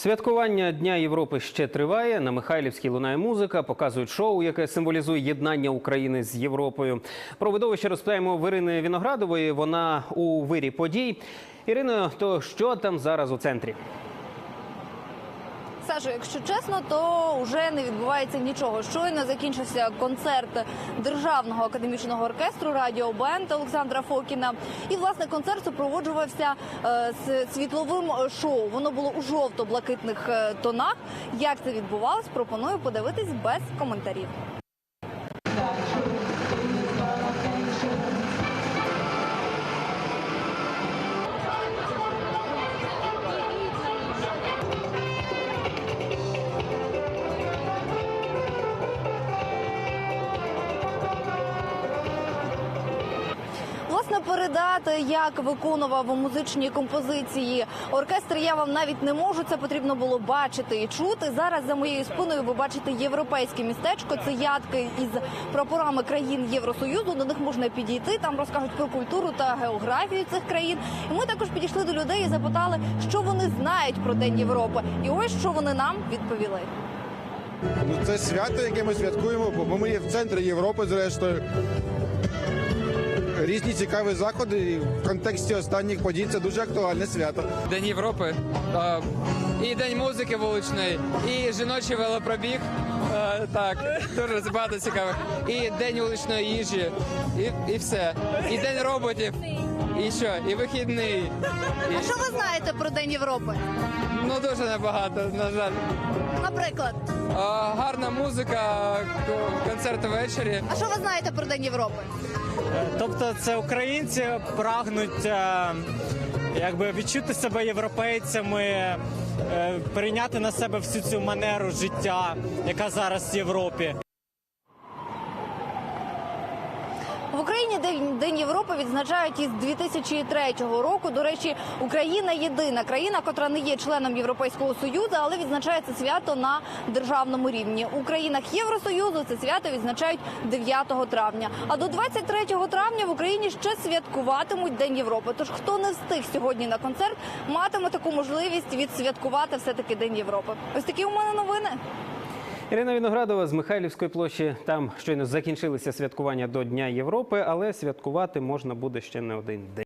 Святкування Дня Європи ще триває. На Михайлівській лунає музика, показують шоу, яке символізує єднання України з Європою. Про видовище розпитаємо в Ірини Віноградової. Вона у вирі подій. Ірино, то що там зараз у центрі? Саша, якщо чесно, то вже не відбувається нічого. Щойно закінчився концерт державного академічного оркестру Радіо Бенд Олександра Фокіна. І власне концерт супроводжувався е, з світловим шоу. Воно було у жовто-блакитних е, тонах. Як це відбувалось, пропоную подивитись без коментарів. Власне, передати, як виконував музичні композиції оркестр, я вам навіть не можу. Це потрібно було бачити і чути. Зараз за моєю спиною ви бачите європейське містечко. Це ядки із прапорами країн Євросоюзу. До них можна підійти. Там розкажуть про культуру та географію цих країн. І ми також підійшли до людей і запитали, що вони знають про День Європи. І ось що вони нам відповіли. Ну, це свято, яке ми святкуємо, бо ми є в центрі Європи, зрештою. Різні цікаві заходи і в контексті останніх подій це дуже актуальне свято. День Європи, і День музики вуличної, і жіночий велопробіг. Так, дуже багато цікавих. І День вуличної їжі, і, і все. І День роботів. І що? І вихідний. І, А що ви знаєте про День Європи? ну дуже небагато, на жаль. Наприклад, Е, Гарна музика, к- концерт ввечері. а що ви знаєте про День Європи? Тобто це українці прагнуть е, якби відчути себе європейцями, е, прийняти на себе всю цю манеру життя, яка зараз в Європі. В Україні День, День Європи відзначають із 2003 року. До речі, Україна єдина країна, котра не є членом Європейського союзу, але відзначає це свято на державному рівні. У країнах Євросоюзу це свято відзначають 9 травня. А до 23 травня в Україні ще святкуватимуть День Європи. Тож хто не встиг сьогодні на концерт, матиме таку можливість відсвяткувати все таки День Європи. Ось такі у мене новини. Ірина Віноградова з Михайлівської площі. Там щойно закінчилися святкування до Дня Європи, але святкувати можна буде ще не один день.